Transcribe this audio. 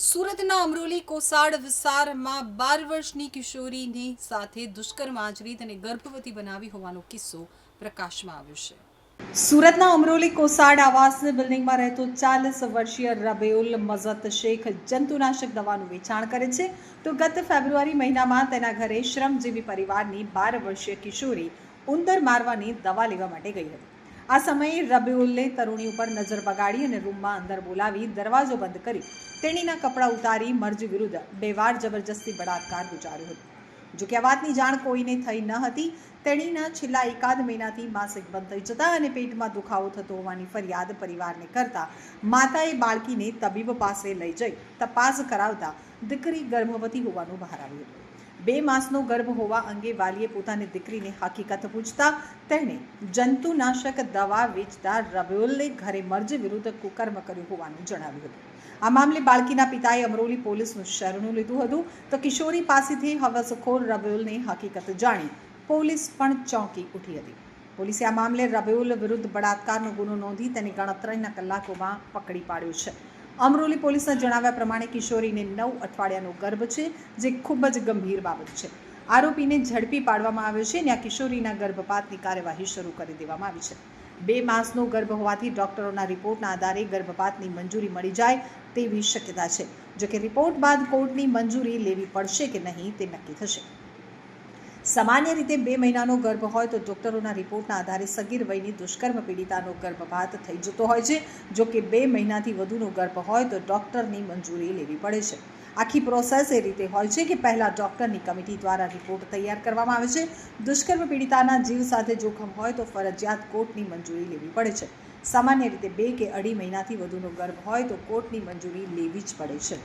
સુરતના અમરોલી કોસાડ વિસ્તારમાં બાર વર્ષની કિશોરીની સાથે દુષ્કર્મ આચરિત અને ગર્ભવતી બનાવી હોવાનો કિસ્સો પ્રકાશમાં આવ્યો છે. સુરતના અમરોલી કોસાડ આવાસ બિલ્ડિંગમાં રહેતો ચાલીસ વર્ષીય રબેઉલ મઝત શેખ જંતુનાશક દવાનું વેચાણ કરે છે. તો ગત ફેબ્રુઆરી મહિનામાં તેના ઘરે શ્રમજીવી પરિવારની બાર વર્ષીય કિશોરી ઉંદર મારવાની દવા લેવા માટે ગઈ હતી. આ સમયે રબીઉલ્લે તરુણી ઉપર નજર બગાડી અને રૂમમાં અંદર બોલાવી દરવાજો બંધ કરી તેણીના કપડાં ઉતારી મર્જ વિરુદ્ધ બે વાર જબરજસ્તી બળાત્કાર ગુજાર્યો હતો. જો કે આ વાતની જાણ કોઈને થઈ ન હતી, તેણીના છેલ્લા એકાદ મહિનાથી માસિક બંધ થઈ જતા અને પેટમાં દુખાવો થતો હોવાની ફરિયાદ પરિવારને કરતા માતાએ બાળકીને તબીબ પાસે લઈ જઈ તપાસ કરાવતા દીકરી ગર્ભવતી હોવાનું બહાર આવ્યું હતું. બે માસનો ગર્ભ હોવા અંગે વાલીએ પોતાની દીકરીને હકીકત પૂછતા તેણે જંતુનાશક દવા વેચતા રબિઉલને ઘરે મર્જ વિરુદ્ધ કુકર્મ કર્યું હોવાનું જણાવ્યું હતું. આ મામલે બાળકીના પિતાએ અમરોલી પોલીસનું શરણું લીધું હતું. તો કિશોરી પાસેથી હવસખોર રબેલને હકીકત જાણી પોલીસ પણ ચોંકી ઉઠી હતી. પોલીસે આ મામલે રબેઉલ વિરુદ્ધ બળાત્કારનો ગુનો નોંધી તેને ગણતરીના કલાકોમાં પકડી પાડ્યો છે. અમરોલી પોલીસના જણાવ્યા પ્રમાણે કિશોરીને નવ અઠવાડિયાનો ગર્ભ છે, જે ખૂબ જ ગંભીર બાબત છે. આરોપીને ઝડપી પાડવામાં આવ્યો છે અને આ કિશોરીના ગર્ભપાતની કાર્યવાહી શરૂ કરી દેવામાં આવી છે. બે માસનો ગર્ભ હોવાથી ડોક્ટરોના રિપોર્ટના આધારે ગર્ભપાતની મંજૂરી મળી જાય તેવી શક્યતા છે. જો કે રિપોર્ટ બાદ કોર્ટની મંજૂરી લેવી પડશે કે નહીં તે નક્કી થશે. સામાન્ય રીતે બે મહિનાનો ગર્ભ હોય તો ડોક્ટરોના રિપોર્ટના આધારે સગીર વયની દુષ્કર્મ પીડિતાનો ગર્ભપાત થઈ જતો હોય છે. જો કે બે મહિનાથી વધુનો ગર્ભ હોય તો ડૉક્ટરની મંજૂરી લેવી પડે છે. આખી પ્રોસેસ એ રીતે હોય છે કે પહેલાં ડોક્ટરની કમિટી દ્વારા રિપોર્ટ તૈયાર કરવામાં આવે છે. દુષ્કર્મ પીડિતાના જીવ સાથે જોખમ હોય તો ફરજિયાત કોર્ટની મંજૂરી લેવી પડે છે. સામાન્ય રીતે બે કે અઢી મહિનાથી વધુનો ગર્ભ હોય તો કોર્ટની મંજૂરી લેવી જ પડે છે.